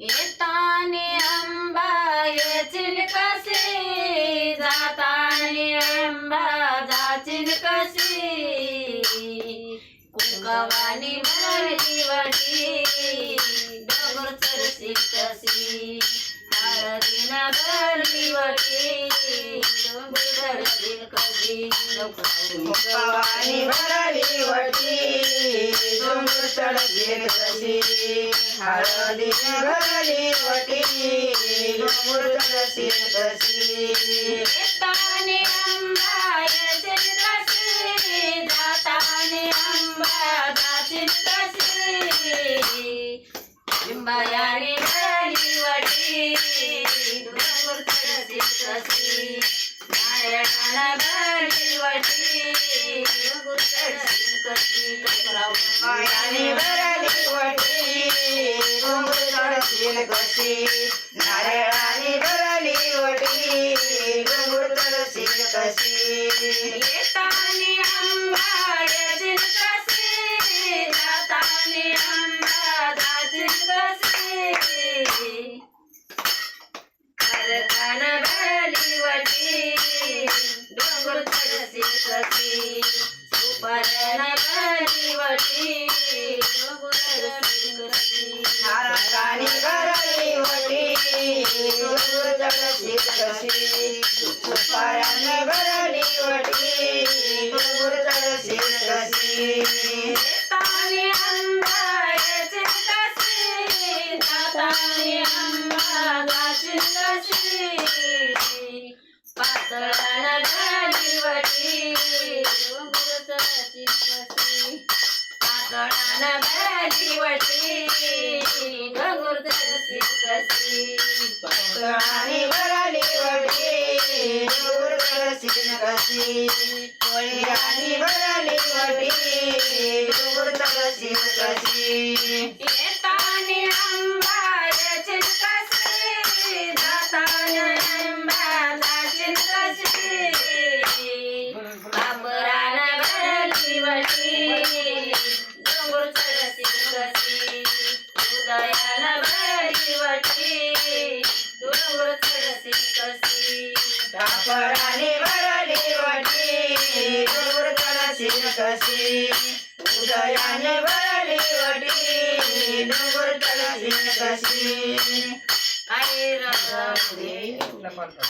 येताने आंबा येचील कशी जाताने आंबा जाचील कशी कुंकवानी भरली वाटी डोंगर चरशी कशी हळदीनं भरली वाटी डोंगर चरशील कशी भरली वटी डोंगर चढशील कशी भरली वटी डोंगर कशी येताने आंबा जाताने आंबा लिंबायाने भरली डोंगर कशी नारळानं भरली वाटी डोंगर चढशील कशी मायाने भरली वटी डोंगर चढशील कशी नारळाने भरली वटी डोंगर चढशील कशी येताने आंबा डोंगर चढशील पोळी आणि भरली वटी डोंगर चढशील कशी कापराने भरली वाटी दुर्तन शिरकशी उदयाने भरली वाटी दुर्तन शिरकशी आई रंग